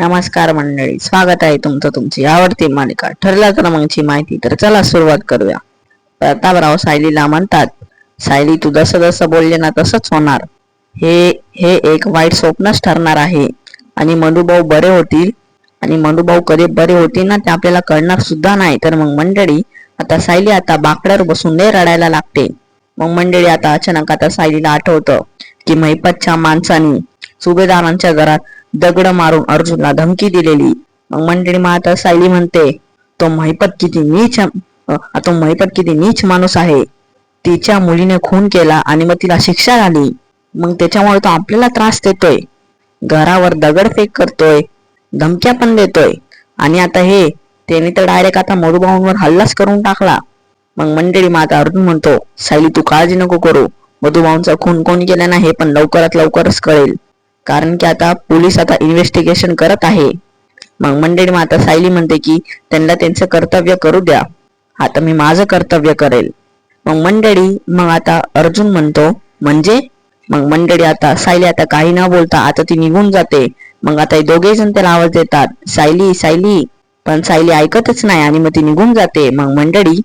नमस्कार मंडळी स्वागत आहे तुमचं तुमची आवडती मालिका. ठरल्या क्रमांकची माहिती तर चला सुरुवात करूया. प्रतापराव सायलीला म्हणतात सायली तू जसं जसं बोलले ना तसंच होणार. हे हे एक वाईट स्वप्नच ठरणार आहे. आणि मनुभाऊ बरे होतील. आणि मनुभाऊ कधी बरे होतील ना ते आपल्याला कळणार सुद्धा नाही. तर मग मंडळी आता सायली आता बाकड्यावर बसून लय रडायला लागते. मग मंडळी आता अचानक आता सायलीला आठवतं की महिपतच्या माणसानी सुभेदारांच्या घरात दगड मारून अर्जुनला धमकी दिलेली. मग मंडळी माता सायली म्हणते तो महिपत किती नीच तो महिपत किती नीच माणूस आहे. तिच्या मुलीने खून केला आणि मग तिला शिक्षा झाली. मग त्याच्यामुळे तो आपल्याला त्रास देतोय. घरावर दगडफेक करतोय. धमक्या पण देतोय. आणि आता हे त्याने तर डायरेक्ट आता मधुभाऊंवर हल्लाच करून टाकला. मग मंडळी माता अर्जुन म्हणतो सायली तू काळजी नको करू. मधुभाऊंचा खून कोण केला ना हे पण लवकरात लवकरच कळेल. कारण की आता पोलीस आता इन्व्हेस्टिगेशन करत आहे. मग मंडळी माता आता सायली म्हणते की त्यांना त्यांचं कर्तव्य करू द्या. आता मी माझं कर्तव्य करेल. मग मंडळी मग आता अर्जुन म्हणतो म्हणजे? मग मंडळी आता सायली आता काही न बोलता आता ती निघून जाते. मग आता हे दोघे जण त्याला आवाज देतात सायली सायली. पण सायली ऐकतच नाही आणि मग ती निघून जाते. मग मंडळी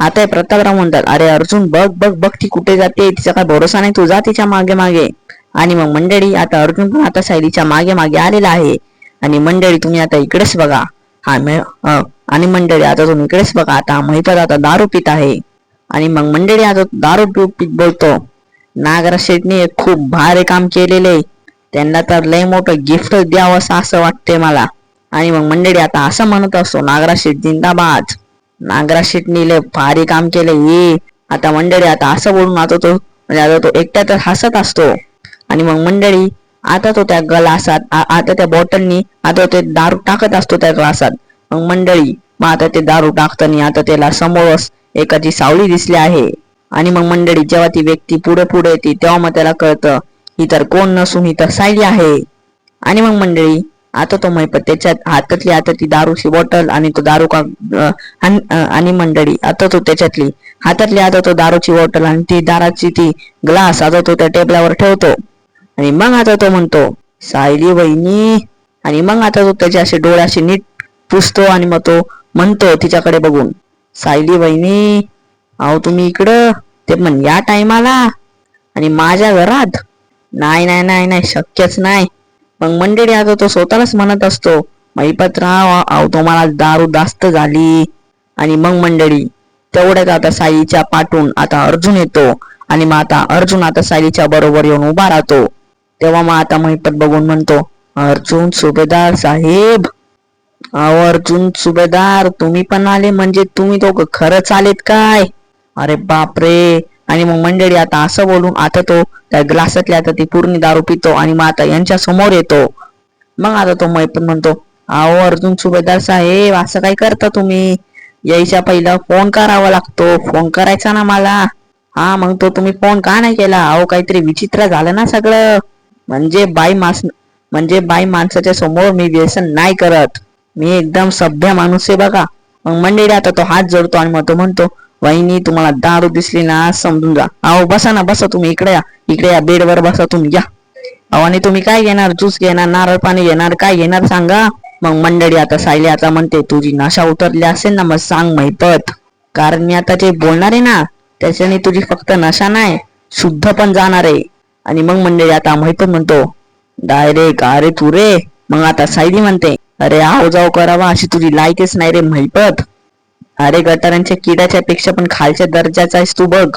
आता प्रतापराव म्हणतात अरे अर्जुन बघ बघ बघ ती कुठे जाते? तिचा काय भरोसा नाही तू जा तिच्यामागे मागे. आणि मग मंडळी आता अर्जुन पण आता सायलीच्या मागे मागे आलेला आहे. आणि मंडळी तुम्ही आता इकडेच बघा. हा आणि मंडळी आता तुम्ही इकडेच बघा. आता महिपत आता दारू पित आहे. आणि मग मंडळी आता दारू पि- पित बोलतो. नागरा शेटने खूप भारी काम केलेले. त्यांना तर लय मोठं गिफ्ट द्यावं असं असं वाटते मला. आणि मग मंडळी आता असं म्हणत असतो नागरा शेट जिंदाबाद. नागरा शेटनी लय भारी काम केले. ये आता मंडळी आता असं बोलून आता तो म्हणजे आता तो एकट्यातच हसत असतो. आणि मग मंडळी आता तो त्या ग्लासात आता त्या बॉटलनी आता ते दारू टाकत असतो त्या ग्लासात. मग मंडळी मग आता ते दारू टाकताना आता त्याला समोरच एकाची सावली दिसली आहे. आणि मग मंडळी जेव्हा ती व्यक्ती पुढे पुढे येते तेव्हा मग त्याला कळतं ही तर कोण नसून ही तर सायली आहे. आणि मग मंडळी आता तो मैपत त्याच्या हातातली आता ती दारूची बॉटल आणि तो दारू का आणि आणि मंडळी आता तो त्याच्यातली हातातली आता तो दारूची बॉटल आणि ती दाराची ती ग्लास आता तो त्या टेबलावर ठेवतो. आणि मग आता तो म्हणतो सायली वहिनी. आणि मग आता तो त्याच्या असे डोळ्याशी नीट पुसतो आणि मग तो म्हणतो तिच्याकडे बघून सायली वहिनी अहो तुम्ही इकडं ते पण या टायमाला. आणि माझ्या घरात. नाही नाही नाही नाही शक्यच नाही. मग मंडळी आता तो स्वतःलाच म्हणत असतो महिपतराव अहो तुम्हाला दारू दास्त झाली. आणि मग मंडळी तेवढ्यात आता साईच्या पाठून आता अर्जुन येतो. आणि मग आता अर्जुन आता सायलीच्या बरोबर येऊन उभा राहतो. तेव्हा मग आता महिपत बघून म्हणतो अर्जुन सुभेदार साहेब अहो अर्जुन सुभेदार तुम्ही पण आले म्हणजे तुम्ही दोघ खरंच आलेत काय? अरे बापरे. आणि मग मंडळी आता असं बोलून आता तो त्या ग्लासातल्या आता ती पूर्ण दारू पितो आणि मग आता यांच्या समोर येतो. मग आता तो मैपण म्हणतो अहो अर्जुन सुभेदार साहेब असं काय करता तुम्ही? यायच्या पहिला फोन करावा लागतो फोन करायचा ना मला. हा मग तो तुम्ही फोन का नाही केला? अहो काहीतरी विचित्र झालं ना सगळं. म्हणजे बाई मास म्हणजे बाई माणसाच्या समोर मी व्यसन नाही करत. मी एकदम सभ्य माणूस आहे बघा. मग मंडळी आता तो हात जोडतो आणि मग तो म्हणतो वहिनी तुम्हाला दारू दिसली ना समजून जा. अहो बसा ना बसा तुम्ही इकडे या. इकडे या बेडवर बसा तुम्ही या. अहो आणि तुम्ही काय घेणार? ज्यूस घेणार नारळ पाणी घेणार काय घेणार सांगा. मग मंडळी आता सायली आता म्हणते तुझी नशा उतरली असेल ना मग सांग महिपत कारण मी आता जे बोलणार आहे ना त्याच्याने तुझी फक्त नशा नाही शुद्ध पण जाणार आहे. आणि मग मंडळी आता महिपत म्हणतो डायरेक्ट अरे तू रे? मग आता सायली म्हणते अरे आव जाऊ करावा अशी तुझी लायकीच नाही रे महिपत. अरे गटारांच्या किड्याच्या पेक्षा पण खालच्या दर्जाचा आहेस तू बघ.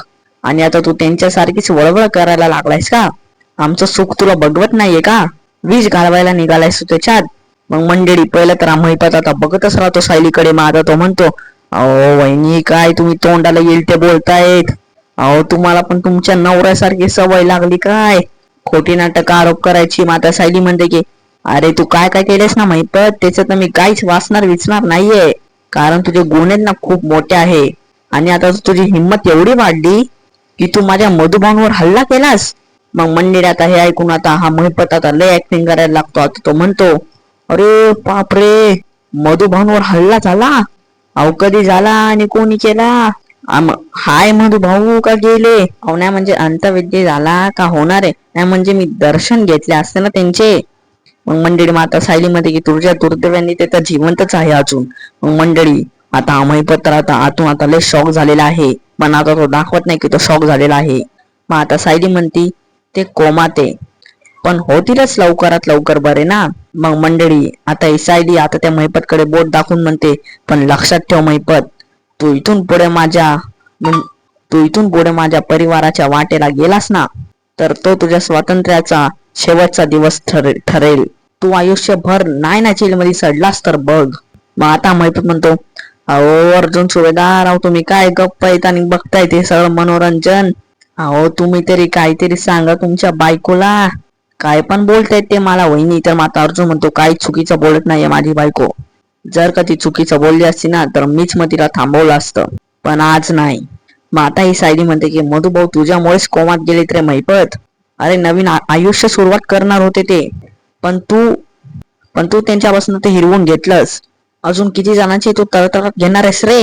आणि आता तू त्यांच्यासारखीच वळवळ करायला लागलायस का? आमचं सुख तुला बघवत नाहीये का? वीज घालवायला निघालायस तू त्याच्यात. मग मंडळी पहिलं तर महिपत आता बघतच राहतो सायलीकडे मग आता तो म्हणतो अहो वहिनी काय तुम्ही तोंडाला येईल ते बोलतायत? अहो तुम्हाला पण तुमच्या नवऱ्यासारखी सवय लागली काय? खोटी नाटक आरोप करायची माता सायली म्हणते की अरे तू काय काय केलेस ना महिपत त्याच्यात मी काहीच वाचणार विचणार नाहीये. कारण तुझे गुण आहेत ना खूप मोठे आहे. आणि आता तुझी हिंमत एवढी वाढली की तू माझ्या मधुभाऊंवर हल्ला केलास. मग मंदिर आता हे ऐकून आता हा महिपत आता लय ऍक्टिंग करायला लागतो आता तो म्हणतो अरे बापरे! मधुभाऊंवर हल्ला झाला? अहो कधी झाला आणि कोणी केला? हाय मधु भाऊ का गेले? अहो नाही म्हणजे अंतविद्य झाला का होणार आहे? नाही म्हणजे मी दर्शन घेतले असते ना त्यांचे. मग मंडळी मग आता सायलीमध्ये की तुझ्या दुर्दैवाने ते तर जिवंतच आहे अजून. मग मंडळी आता अमयपत तर आता आतून आता लय शॉक झालेला आहे. पण आता तो दाखवत नाही की तो शॉक झालेला आहे. मग आता सायली म्हणती ते कोमाते पण होतीलच लवकरात लवकर बरे ना? मग मंडळी आता सायली आता त्या महिपतकडे बोट दाखवून म्हणते पण लक्षात ठेव महिपत तू इथून पुढे माझ्या तू इथून पुढे माझ्या परिवाराच्या वाटेला गेलास ना तर तो तुझ्या स्वातंत्र्याचा शेवटचा दिवस ठरेल. तू आयुष्यभर नाही ना जेलमध्ये सडलास तर बघ. मग आता महिपत म्हणतो अहो अर्जुन सुभेदार अहो तुम्ही काय गप्प आहेत आणि बघताय ते सगळं मनोरंजन? अहो तुम्ही तरी काहीतरी सांगा तुमच्या बायकोला. काय पण बोलतायत ते मला वहिनी तर माता अर्जुन म्हणतो काही चुकीचं बोलत नाहीये माझी बायको. जर का ती चुकीचं बोलली असती ना तर मीच मग तिला थांबवलं असतं. पण आज नाही. मग आता ही सायली म्हणते की मधुभाऊ तुझ्यामुळेच कोमात गेले रे मैपत. अरे नवीन आयुष्य सुरुवात करणार होते ते. पण तू पण तू त्यांच्यापासून ते हिरवून घेतलंस. अजून किती जणांची तू तळतळत घेणार आहेस रे?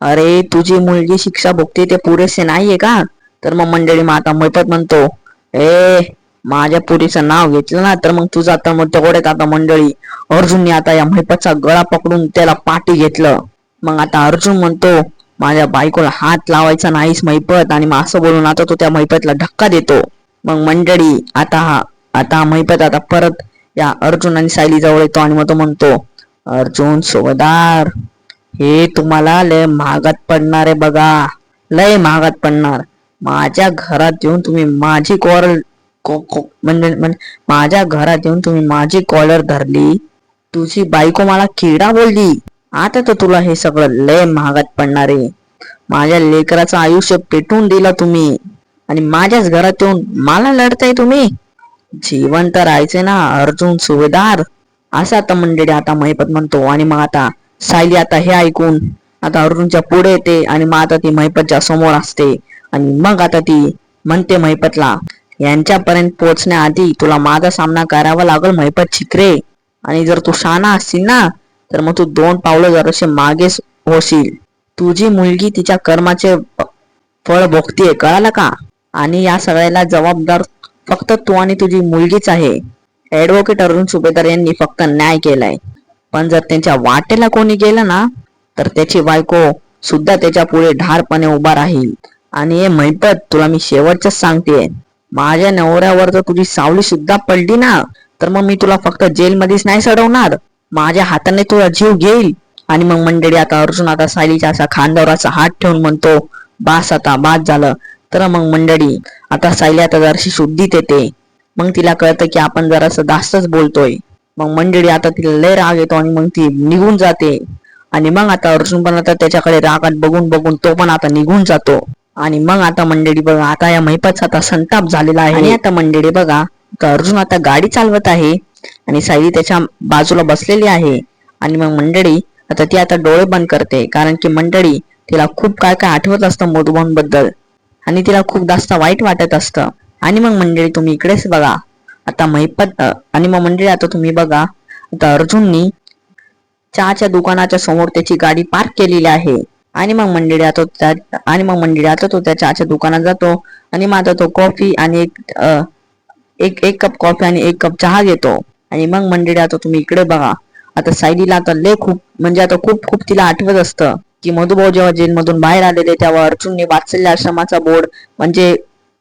अरे तुझी मुलगी शिक्षा भोगते ते पुरेसे नाहीये का? तर मग मंडळी माता मैपत म्हणतो ए माझ्या पुरीचं नाव घेतलं ना तर मग तुझा आता मग तेवढ्यात आता मंडळी अर्जुनने आता या महिपाचा गळा पकडून त्याला पाठी घेतलं. मग आता अर्जुन म्हणतो माझ्या बायकोला हात लावायचा नाहीस महिपत आणि मग असं बोलून आता तो त्या महिपतला धक्का देतो. मग मंडळी आता हा आता महिपत आता परत या अर्जुन आणि सायली जवळ येतो आणि मग तो म्हणतो अर्जुन सोबदार हे तुम्हाला लय महागात पडणार आहे बघा लय महागात पडणार. माझ्या घरात येऊन तुम्ही माझी कॉलर म्हणजे माझ्या घरात येऊन तुम्ही माझी कॉलर धरली. तुझी बायको मला किडा बोलली. आता तर तुला हे सगळं लय महागात पडणार आहे. माझ्या लेकराचं आयुष्य पेटून दिला तुम्ही. आणि माझ्याच घरात येऊन मला लढताय तुम्ही. जीवन तर राहायचे ना अर्जुन सुभेदार. असं आता मंडळी आता महिपत म्हणतो आणि मग आता सायली आता हे ऐकून आता अर्जुनच्या पुढे येते आणि मग आता ती महिपतच्या समोर असते. आणि मग आता ती म्हणते महिपतला यांच्यापर्यंत पोहोचण्याआधी तुला माझा सामना करावा लागल महिपत छिकरे आणि जर तू शाना असशील ना तर मग तू दोन पावलं जराशे मागेच होशील. तुझी मुलगी तिच्या कर्माचे फळ भोगतीये कळालं का? आणि या सगळ्याला जबाबदार फक्त तू आणि तुझी मुलगीच आहे. ऍडव्होकेट अरुण सुभेदार यांनी फक्त न्याय केलाय. पण जर त्यांच्या वाटेला कोणी गेलं ना तर त्याची बायको सुद्धा त्याच्या पुढे ढारपणे उभा राहील. आणि हे महिपत तुला मी शेवटच सांगते माझ्या नवऱ्यावर जर तुझी सावली सुद्धा पडली ना तर मग मी तुला फक्त जेलमध्येच नाही सडवणार. माझ्या हाताने तुला जीव घेईल. आणि मग मंडळी आता अर्जुन आता सायलीच्या असा खांद्यावर हात ठेवून म्हणतो बास आता बास झालं. तर मग मंडळी आता सायली आता जराशी शुद्धीत येते. मग तिला कळतं की आपण जरासं जास्तच बोलतोय. मग मंडळी आता तिला लय राग येतो आणि मग ती निघून जाते. आणि मग आता अर्जुन पण आता त्याच्याकडे रागात बघून बघून तो पण आता निघून जातो. आणि मग आता मंडळी बघा आता या महिपाचा आता संताप झालेला आहे. आणि आता मंडळी बघा अर्जुन आता गाडी चालवत आहे आणि सायली त्याच्या बाजूला बसलेली आहे. आणि मग मंडळी आता ती आता डोळे बंद करते कारण की मंडळी तिला खूप काय काय आठवत असतं मधुबनबद्दल आणि तिला खूप जास्त वाईट वाटत असतं. आणि मग मंडळी तुम्ही इकडेच बघा आता महिपत आणि मग मंडळी आता तुम्ही बघा आता अर्जुननी चहाच्या दुकानाच्या समोर त्याची गाडी पार्क केलेली आहे. आणि मग मंडळी आता त्या आणि मग मंडळी आता तो त्या चहाच्या दुकानात जातो. आणि मग आता तो कॉफी आणि एक एक एक कप कॉफी आणि एक कप चहा घेतो. आणि मग मंडळी आता तुम्ही इकडे बघा. आता सायलीला आता लय खूप म्हणजे आता खूप खूप तिला आठवत असतं की मधुभाऊ जेव्हा जेलमधून बाहेर आलेले तेव्हा अर्जुनने वात्सल्य आश्रमाचा बोर्ड म्हणजे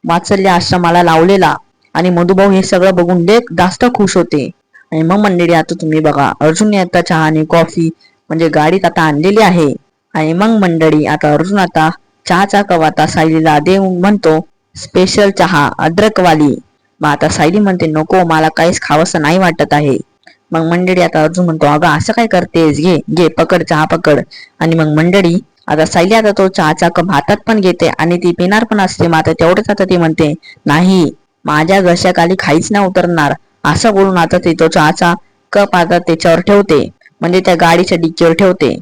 वात्सल्य आश्रमाला लावलेला. आणि मधुभाऊ हे सगळं बघून लय जास्त खुश होते. आणि मग मंडळी आता तुम्ही बघा अर्जुनने आता चहा आणि कॉफी म्हणजे गाडीत आता आणलेली आहे. आणि मग मंडळी आता अर्जुन आता चहाचा कप आता सायलीला देऊन म्हणतो स्पेशल चहा अद्रकवाली. मग आता सायली म्हणते नको मला काहीच खावंसं नाही वाटत आहे. मग मंडळी आता अर्जुन म्हणतो अगं असं काय करतेस? घे घे पकड चहा पकड. आणि मग मंडळी आता सायली आता तो चहाचा कप हातात पण घेते आणि ती पिणार पण असते. मग आता तेवढंच आता ती म्हणते नाही माझ्या घशाखाली खाईच नाही उतरणार. असं बोलून आता ती तो चहाचा कप आता त्याच्यावर ठेवते. म्हणजे त्या गाडीच्या डिक्कीवर ठेवते.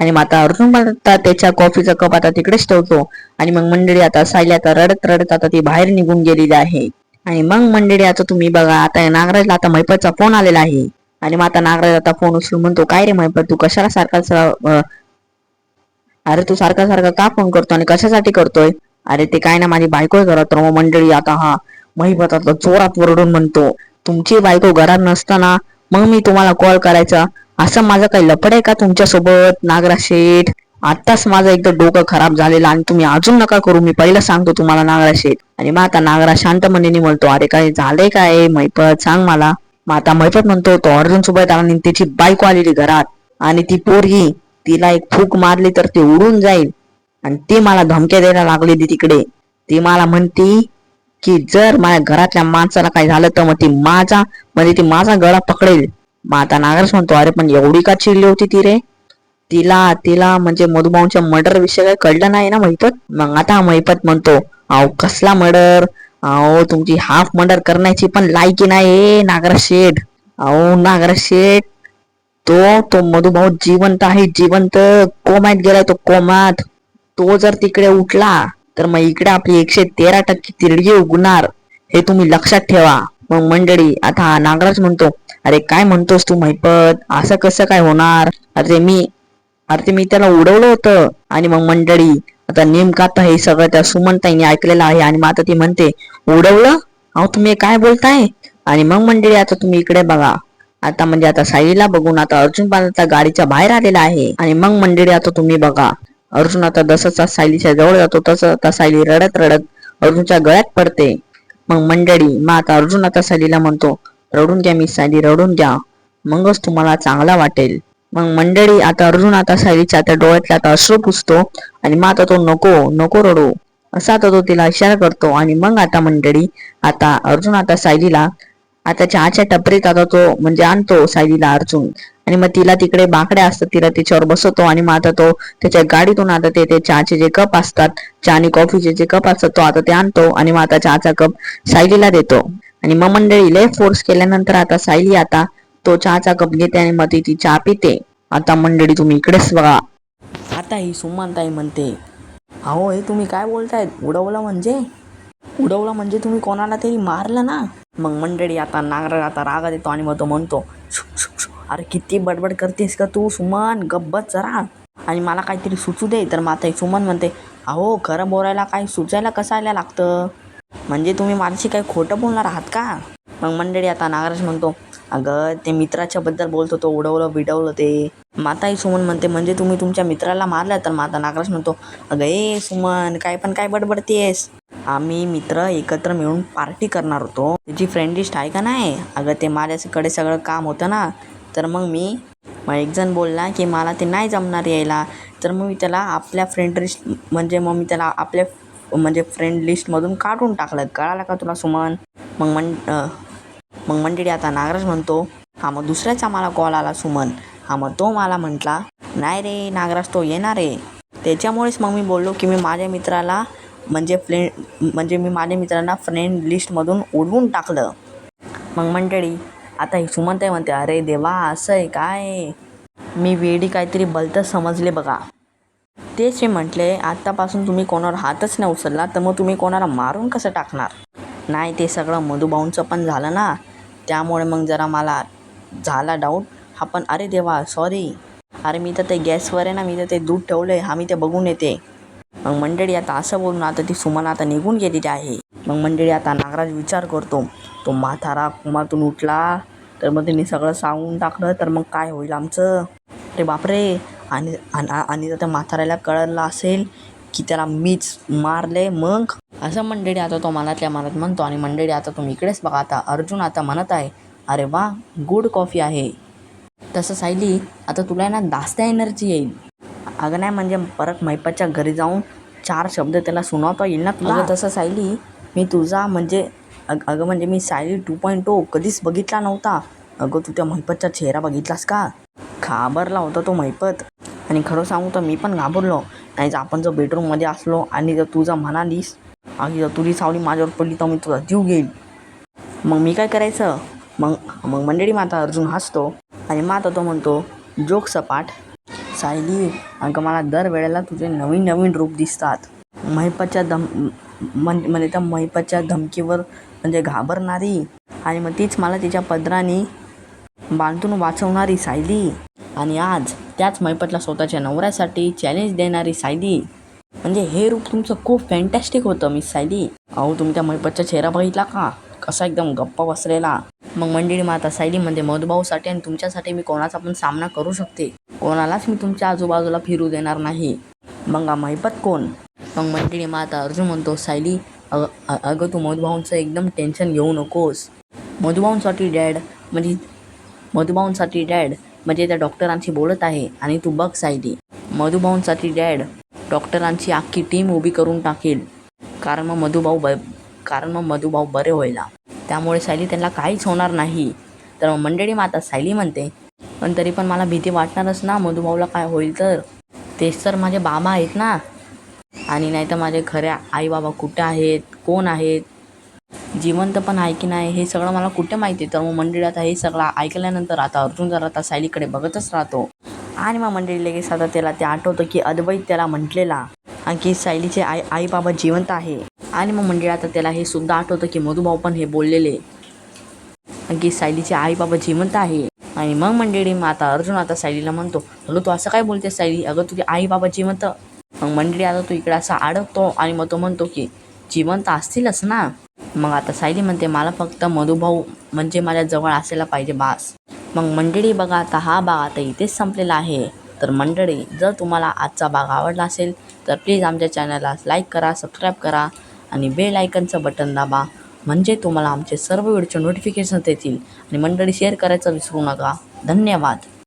आणि मग आता अर्जुन पण आता त्याच्या कॉफीचा कप आता तिकडेच ठेवतो. आणि मग मंडळी आता सायली आता रडत रडत आता ती बाहेर निघून गेलेली आहे. आणि मग मंडळी आता तुम्ही बघा आता नागराजला आता मैपतचा फोन आलेला आहे. आणि मग आता नागराज आता फोन उचलून म्हणतो काय रे मैपत तू कशाला सारखा अं, अरे तू सारखा सारखा का फोन करतो आणि कशासाठी करतोय? अरे ते काय ना माझी बायको घरात. तर मग मंडळी आता हा महिपत आता जोरात वरडून म्हणतो तुमची बायको घरात नसताना मग मी तुम्हाला कॉल करायचा. असं माझं काही लपड आहे का तुमच्यासोबत? नागराज शेठ आत्ताच माझं एकदा डोकं खराब झालेलं आणि तुम्ही अजून नका करू. मी पहिलं सांगतो तुम्हाला नागरा शेठ. आणि मग आता नागरा शांत मनेने म्हणतो अरे काय झालंय काय? मैपत सांग मला. मग आता मैपत म्हणतो तो अर्जुन सोबत आणि त्याची बायको आलेली घरात. आणि ती पोरगी तिला एक फूक मारली तर ती उडून जाईल. आणि ती मला धमक्या द्यायला लागलेली तिकडे. ती मला म्हणती की जर माझ्या घरातल्या माणसाला काही झालं तर मग ती माझा म्हणजे ती माझा गळा पकडेल. मग आता नागराज म्हणतो अरे पण एवढी का चिडली होती ती रे? तिला तिला म्हणजे मधुबाऊंच्या मर्डर विषय काही कळलं नाही ना महिपत मग आता महिपत म्हणतो अहो कसला मर्डर अहो तुमची हाफ मर्डर करण्याची पण लायकी नाही ए नागराज शेठ. अहो नागराज शेठ तो तो मधुभाऊ जिवंत आहे जिवंत. कोमात गेलाय तो कोमात. तो जर तिकडे उठला तर मग इकडे आपली एकशे तेरा टक्के तिरडी उगणार. हे तुम्ही लक्षात ठेवा. मग मंडळी आता नागराज म्हणतो अरे काय म्हणतोस तू महिपत असं कसं काय होणार? अरे मी अरे ते मी त्याला उडवलं होतं. आणि मग मंडळी आता नेमका आता हे सगळं त्या सुमनताईने ऐकलेलं आहे आणि मग आता ती म्हणते उडवलं? अहो तुम्ही काय बोलताय? आणि मग मंडळी आता तुम्ही इकडे बघा. आता म्हणजे आता साईला बघून आता अर्जुन पण आता गाडीच्या बाहेर आलेला आहे. आणि मग मंडळी आता तुम्ही बघा. अर्जुन आता जसं सायलीच्या जवळ जातो तसं आता सायली रडत रडत अर्जुनच्या गळ्यात पडते. मग मंडळी मग आता अर्जुन आता सायलीला म्हणतो रडून घ्या मी सायली रडून घ्या मगच तुम्हाला चांगला वाटेल. मग मंडळी आता अर्जुन आता सायलीच्या त्या डोळ्यातल्या आता अश्रू पुसतो आणि मग आता तो नको नको रडू. असा आता तो तिला इशारा करतो आणि मग आता मंडळी आता अर्जुन आता सायलीला आता चहाच्या टपरीत आता तो म्हणजे आणतो सायलीला अर्जुन. आणि मग तिला तिकडे बाकड्या असतात तिला तिच्यावर बसवतो आणि मग आता तो त्याच्या गाडीतून आता ते ते चहाचे जे कप असतात चहा आणि कॉफीचे जे कप असतात तो आता ते आणतो आणि मग आता चहाचा कप सायलीला देतो. आणि मग मंडळी लय फोर्स केल्यानंतर आता सायली आता तो चहाचा कप घेते आणि मग ती ती चहा पिते. आता मंडळी तुम्ही इकडेच बघा. आता ही सुमनताई म्हणते अहो हे तुम्ही काय बोलतायत? उडवलं म्हणजे? उडवलं म्हणजे तुम्ही कोणाला तरी मारलं ना? मग मंडळी आता नागरा आता रागात येतो आणि मग तो म्हणतो अरे किती बडबड करतेस का तू सुमन गब्बत जरा. आणि मला काहीतरी सुचू दे. तर मग सुमन म्हणते अहो खरं बोलायला काय सुचायला कसायला लागतं? म्हणजे तुम्ही माझ्याशी काही खोटं बोलणार आहात का? मग मंडळी आता नागराज म्हणतो अगं ते मित्राच्या बद्दल होतो उडवलं बिडवलं ते. माताही सुमन म्हणते म्हणजे तुम्ही तुमच्या मित्राला मारलं? तर माता नागराज म्हणतो अगं ए सुमन काय पण काय बडबडतेस? आम्ही मित्र एकत्र मिळून पार्टी करणार होतो. त्याची फ्रेंड लिस्ट आहे का नाही? अगं ते माझ्याकडे सगळं काम होतं ना. तर मग मी मग एक जण बोलला की मला ते नाही जमणार यायला. तर मग मी त्याला आपल्या फ्रेंड लिस्ट म्हणजे मग मी त्याला आपल्या म्हणजे फ्रेंड लिस्टमधून काढून टाकलं कळालं का तुला सुमन? मग मन मग मंडळी आता नागराज म्हणतो हा मग दुसऱ्याचा मला कॉल आला सुमन. हा मग तो मला म्हटला नाही रे नागराज तो येणार आहे. त्याच्यामुळेच मग मी बोललो की मी माझ्या मित्राला म्हणजे फ्रेंड म्हणजे मी माझ्या मित्रांना फ्रेंड लिस्टमधून उडवून टाकलं. मग मंडळी आता ही सुमनताई म्हणते अरे देवा असं आहे काय? मी वेडी काहीतरी बलतं समजले बघा. तेच मी म्हटले आत्तापासून तुम्ही कोणावर हातच नाही उचलला तर मग तुम्ही कोणाला मारून कसं टाकणार? नाही ते सगळं मधुभाऊंचं पण झालं ना. त्यामुळे मग जरा मला झाला डाऊट हा पण अरे देवा सॉरी अरे मी तर ते गॅसवर आहे ना मी तर ते दूध ठेवलं आहे हा मी ते बघून येते. मग मंडळी आता असं बोलून आता ती सुमन आता निघून गेलेली आहे. मग मंडळी आता नागराज विचार करतो. तो म्हातारा कुमातून उठला तर मग त्यांनी सगळं सांगून टाकलं तर मग काय होईल आमचं? अरे बापरे आणि आणि आणि जर त्या म्हाताऱ्याला कळलं असेल की त्याला मीच मारले मग? असं मंडळी आता तो मनातल्या मनात म्हणतो आणि मंडळी आता तुम्ही इकडेच बघा आता अर्जुन आता म्हणत आहे अरे वा गुड कॉफी आहे. तसं सायली आता तुला आहे ना जास्त एनर्जी येईल. अगं नाही म्हणजे परत मैपाच्या घरी जाऊन चार शब्द त्याला सुनावता येईल ना तुला? तसं सायली मी तुझा म्हणजे अग अगं म्हणजे मी सायली टू पॉईंट टू कधीच बघितला नव्हता. अगं तू त्या महिपतचा चेहरा बघितलास का? घाबरला होता तो महिपत आणि खरं सांगू तर मी पण घाबरलो. नाही जर आपण जर बेडरूममध्ये असलो आणि जर तुझा म्हणालीस आणि जर तुझी सावली माझ्यावर पडली तर मी तुझा जीव घेईल मग मी काय करायचं? मग मग मंडळी माता अर्जुन हसतो आणि माता तो म्हणतो जोक सपाट सायली अगं मला दर वेळेला तुझे नवीन नवीन रूप दिसतात. महिपाच्या धम म्हण म्हणजे त्या महिपाच्या धमकीवर म्हणजे घाबरणारी आणि मग तीच मला तिच्या पदराने बांधून वाचवणारी सायली. आणि आज त्याच मैपतला स्वतःच्या नवऱ्यासाठी चॅलेंज देणारी सायली. म्हणजे हे रूप तुमचं खूप फॅन्टॅस्टिक होतं मिस सायली. अहो तुम्ही त्या मैपतचा चेहरा बघितला का? कसा एकदम गप्पा बसलेला. मग मंडळी मग आता सायली म्हणजे मधुभाऊसाठी आणि तुमच्यासाठी मी कोणाचा पण सामना करू शकते. कोणालाच मी तुमच्या आजूबाजूला फिरू देणार नाही. मग महिपत कोण? मग मंडळी मग आता अर्जुन म्हणतो सायली अग अगं तू मधुभाऊंचं एकदम टेन्शन घेऊ नकोस. मधुभाऊंसाठी डॅड म्हणजे मधुभाऊंसाठी डॅड म्हणजे त्या डॉक्टरांशी बोलत आहे आणि तू बघ सायली मधुभाऊंसाठी डॅड डॉक्टरांची अख्खी टीम उभी करून टाकेल. कारण मग मधुभाऊ ब कारण मग मधुभाऊ बरे होईला त्यामुळे सायली त्यांना काहीच होणार नाही. तर मग मंडळी माता सायली म्हणते पण तरी पण मला भीती वाटणारच ना मधुभाऊला काय होईल तर? तेच तर माझे बाबा आहेत ना. आणि नाही तर माझे खऱ्या आई बाबा कुठे आहेत? कोण आहेत? जिवंत पण आहे की नाही हे सगळं मला कुठे माहिती तर मग मंडळी आता हे सगळं ऐकल्यानंतर आता अर्जुन जर आता सायलीकडे बघतच राहतो. आणि मग मंडळी लगेच आता त्याला ते आठवतं की अद्वैत त्याला म्हटलेला आणि की सायलीचे आई आई बाबा जिवंत आहे. आणि मग मंडळी आता त्याला हे सुद्धा आठवतं की मधुभाऊ पण हे बोललेले आणि की सायलीचे आई बाबा जिवंत आहे. आणि मग मंडळी मग आता अर्जुन आता सायलीला म्हणतो अगं तू असं काय बोलते सायली? अगं तुझे आई बाबा जिवंत. मग मंडळी आता तू इकडे असा अडकतो आणि मग तो म्हणतो की जिवंत असतीलच ना. मग आता सायली म्हणते मला फक्त मधुभाऊ म्हणजे माझ्या जवळ असायला पाहिजे बास. मग मंडळी बघा आता हा भाग आता इथेच संपलेला आहे. तर मंडळी जर तुम्हाला आजचा भाग आवडला असेल तर प्लीज आमच्या चॅनलला लाईक करा सबस्क्राईब करा आणि बेल आयकनचं बटन दाबा. म्हणजे तुम्हाला आमचे सर्व व्हिडिओचे नोटिफिकेशन येतील आणि मंडळी शेअर करायचं विसरू नका. धन्यवाद.